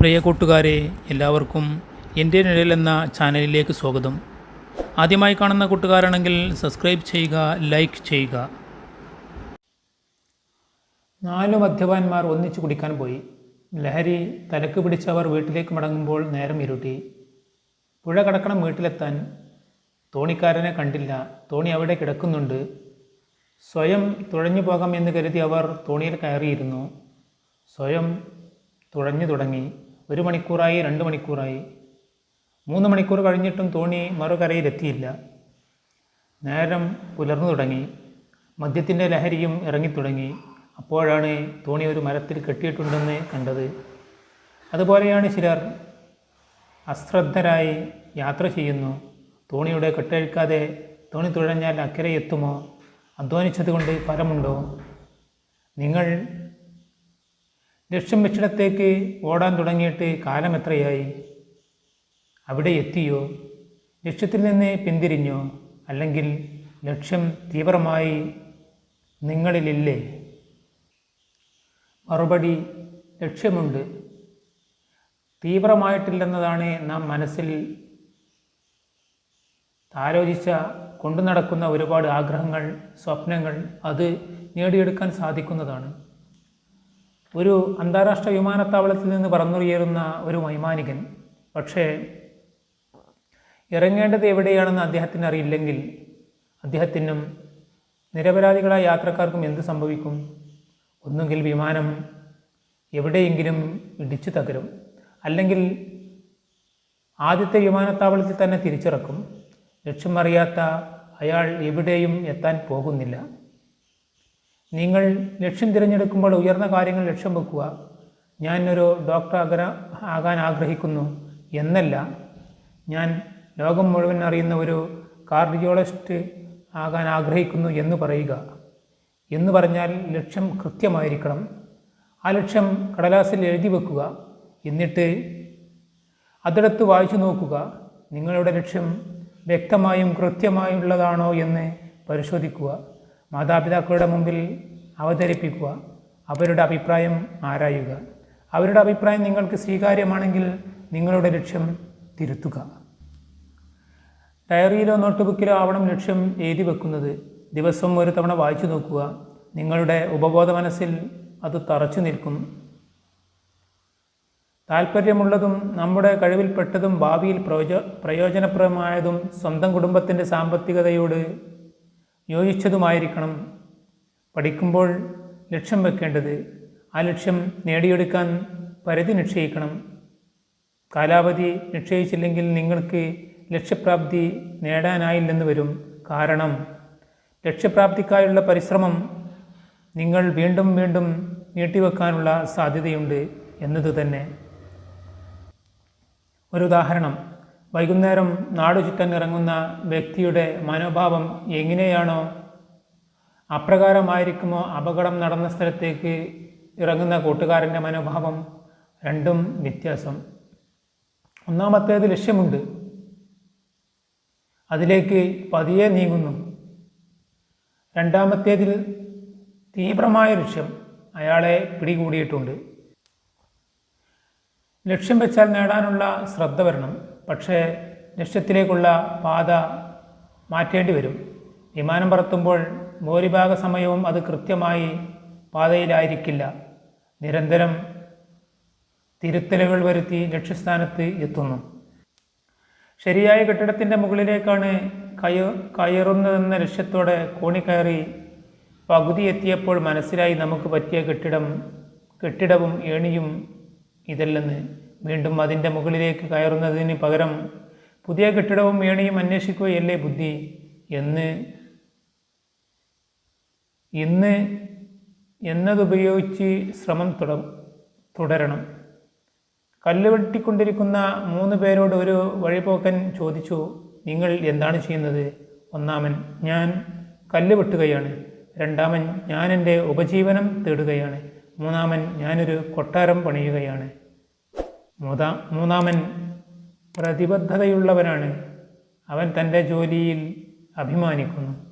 പ്രിയ കൂട്ടുകാരെ എല്ലാവർക്കും എന്റെ നിഴൽ എന്ന ചാനലിലേക്ക് സ്വാഗതം. ആദ്യമായി കാണുന്ന കൂട്ടുകാരാണെങ്കിൽ സബ്സ്ക്രൈബ് ചെയ്യുക ലൈക്ക് ചെയ്യുക. നാല് മദ്യപാന്മാർ ഒന്നിച്ചു കുടിക്കാൻ പോയി. ലഹരി തലക്ക് പിടിച്ചവർ വീട്ടിലേക്ക് മടങ്ങുമ്പോൾ നേരം ഇരുട്ടി. പുഴ കടക്കണം വീട്ടിലെത്താൻ തോണിക്കാരനെ കണ്ടില്ല. തോണി അവിടെ കിടക്കുന്നുണ്ട്. സ്വയം തുഴഞ്ഞു പോകാം എന്ന് കരുതി അവർ തോണിയിൽ കയറിയിരുന്നു. സ്വയം തുഴഞ്ഞു തുടങ്ങി. ഒരു മണിക്കൂറായി രണ്ട് മണിക്കൂറായി. മൂന്ന് മണിക്കൂർ കഴിഞ്ഞിട്ടും തോണി മറുകരയിലെത്തിയില്ല. നേരം പുലർന്നു തുടങ്ങി. മദ്യത്തിന്റെ ലഹരിയും ഇറങ്ങിത്തുടങ്ങി. അപ്പോഴാണ് തോണി ഒരു മരത്തിൽ കെട്ടിയിട്ടുണ്ടെന്ന് കണ്ടത്. അതുപോലെയാണ് ചിലർ അശ്രദ്ധരായി യാത്ര ചെയ്യുന്നു. തോണിയുടെ കെട്ടഴിക്കാതെ തോണി തുഴഞ്ഞാൽ അക്കരെ എത്തുമോ? അധ്വാനിച്ചതുകൊണ്ട് ഫലമുണ്ടോ? നിങ്ങൾ ലക്ഷ്യം വെച്ചിടത്തേക്ക് ഓടാൻ തുടങ്ങിയിട്ട് കാലം എത്രയായി? അവിടെ എത്തിയോ? ലക്ഷ്യത്തിൽ നിന്ന് പിന്തിരിഞ്ഞോ? അല്ലെങ്കിൽ ലക്ഷ്യം തീവ്രമായി നിങ്ങളിലില്ലേ? മറുപടി ലക്ഷ്യമുണ്ട്. തീവ്രമായിട്ടില്ലെന്നതാണ് നാം മനസ്സിൽ ആലോചിച്ച കൊണ്ടു നടക്കുന്ന ഒരുപാട് ആഗ്രഹങ്ങൾ സ്വപ്നങ്ങൾ അത് നേടിയെടുക്കാൻ സാധിക്കുന്നതാണ്. ഒരു അന്താരാഷ്ട്ര വിമാനത്താവളത്തിൽ നിന്ന് പറന്നുയരുന്ന ഒരു വൈമാനികൻ. പക്ഷേ ഇറങ്ങേണ്ടത് എവിടെയാണെന്ന് അദ്ദേഹത്തിന് അറിയില്ലെങ്കിൽ അദ്ദേഹത്തിനും നിരപരാധികളായ യാത്രക്കാർക്കും എന്ത് സംഭവിക്കും? ഒന്നുകിൽ വിമാനം എവിടെയെങ്കിലും ഇടിച്ചു തകരും. അല്ലെങ്കിൽ ആദ്യത്തെ വിമാനത്താവളത്തിൽ തന്നെ തിരിച്ചിറക്കും. ലക്ഷ്യമറിയാത്ത അയാൾ എവിടെയും എത്താൻ പോകുന്നില്ല. നിങ്ങൾ ലക്ഷ്യം തിരഞ്ഞെടുക്കുമ്പോൾ ഉയർന്ന കാര്യങ്ങൾ ലക്ഷ്യം വെക്കുക. ഞാനൊരു ഡോക്ടർ ആഗ്ര ആകാൻ ആഗ്രഹിക്കുന്നു എന്നല്ല. ഞാൻ ലോകം മുഴുവൻ അറിയുന്ന ഒരു കാർഡിയോളജിസ്റ്റ് ആകാൻ ആഗ്രഹിക്കുന്നു എന്ന് പറയുക. എന്ന് പറഞ്ഞാൽ ലക്ഷ്യം കൃത്യമായിരിക്കണം. ആ ലക്ഷ്യം കടലാസിൽ എഴുതി വെക്കുക. എന്നിട്ട് അതെടുത്ത് വായിച്ചു നോക്കുക. നിങ്ങളുടെ ലക്ഷ്യം വ്യക്തമായും കൃത്യമായുള്ളതാണോ എന്ന് പരിശോധിക്കുക. മാതാപിതാക്കളുടെ മുമ്പിൽ അവതരിപ്പിക്കുക. അവരുടെ അഭിപ്രായം ആരായുക. അവരുടെ അഭിപ്രായം നിങ്ങൾക്ക് സ്വീകാര്യമാണെങ്കിൽ നിങ്ങളുടെ ലക്ഷ്യം തിരുത്തുക. ഡയറിയിലോ നോട്ട്ബുക്കിലോ ആവണം ലക്ഷ്യം എഴുതി വെക്കുന്നത്. ദിവസം ഒരു തവണ വായിച്ചു നോക്കുക. നിങ്ങളുടെ ഉപബോധ മനസ്സിൽ അത് തറച്ചു നിൽക്കും. താല്പര്യമുള്ളതും നമ്മുടെ കഴിവിൽപ്പെട്ടതും ഭാവിയിൽ പ്രയോജ പ്രയോജനപ്രദമായതും സ്വന്തം കുടുംബത്തിന്റെ സാമ്പത്തികതയോട് യോജിച്ചതുമായിരിക്കണം. പഠിക്കുമ്പോൾ ലക്ഷ്യം വെക്കേണ്ടത് ആ ലക്ഷ്യം നേടിയെടുക്കാൻ പരിധി നിശ്ചയിക്കണം. കാലാവധി നിശ്ചയിച്ചില്ലെങ്കിൽ നിങ്ങൾക്ക് ലക്ഷ്യപ്രാപ്തി നേടാനായില്ലെന്ന് വരും കാരണം ലക്ഷ്യപ്രാപ്തിക്കായുള്ള പരിശ്രമം നിങ്ങൾ വീണ്ടും വീണ്ടും നീട്ടിവെക്കാനുള്ള സാധ്യതയുണ്ട് എന്നതുതന്നെ ഒരു ഉദാഹരണം. വൈകുന്നേരം നാടു ചുറ്റാൻ ഇറങ്ങുന്ന വ്യക്തിയുടെ മനോഭാവം എങ്ങനെയാണോ? അപ്രകാരമായിരിക്കുമോ അപകടം നടന്ന സ്ഥലത്തേക്ക് ഇറങ്ങുന്ന കൂട്ടുകാരന്റെ മനോഭാവം? രണ്ടും വ്യത്യാസം. ഒന്നാമത്തേത് ലക്ഷ്യമുണ്ട്. അതിലേക്ക് പതിയെ നീങ്ങുന്നു. രണ്ടാമത്തേതിൽ തീവ്രമായ ലക്ഷ്യം അയാളെ പിടികൂടിയിട്ടുണ്ട്. ലക്ഷ്യം വെച്ചാൽ നേടാനുള്ള ശ്രദ്ധ വരണം. പക്ഷേ ലക്ഷ്യത്തിലേക്കുള്ള പാത മാറ്റേണ്ടി വരും. വിമാനം പറത്തുമ്പോൾ ഭൂരിഭാഗ സമയവും അത് കൃത്യമായി പാതയിലായിരിക്കില്ല. നിരന്തരം തിരുത്തലുകൾ വരുത്തി ലക്ഷ്യസ്ഥാനത്ത് എത്തുന്നു. ശരിയായ കെട്ടിടത്തിന്റെ മുകളിലേക്കാണ് കയ കയറുന്നതെന്ന ലക്ഷ്യത്തോടെ കോണിക്കയറി പകുതി എത്തിയപ്പോൾ മനസ്സിലായി നമുക്ക് പറ്റിയ കെട്ടിടം കെട്ടിടവും ഏണിയും ഇതല്ലെന്ന്. വീണ്ടും അതിന്റെ മുകളിലേക്ക് കയറുന്നതിന് പകരം പുതിയ കെട്ടിടവും ഏണിയും അന്വേഷിക്കുകയല്ലേ ബുദ്ധി? എന്ന് ഇന്ന് എന്നതുപയോഗിച്ച് ശ്രമം തുട തുടരണം. കല്ല് വെട്ടിക്കൊണ്ടിരിക്കുന്ന മൂന്ന് പേരോട് ഒരു വഴിപോക്കൻ ചോദിച്ചു നിങ്ങൾ എന്താണ് ചെയ്യുന്നത്? ഒന്നാമൻ ഞാൻ കല്ല് വെട്ടുകയാണ്. രണ്ടാമൻ ഞാൻ എന്റെ ഉപജീവനം തേടുകയാണ്. മൂന്നാമൻ ഞാനൊരു കൊട്ടാരം പണിയുകയാണ്. മൂന്നാ മൂന്നാമൻ പ്രതിബദ്ധതയുള്ളവനാണ്. അവൻ തന്റെ ജോലിയിൽ അഭിമാനിക്കുന്നു.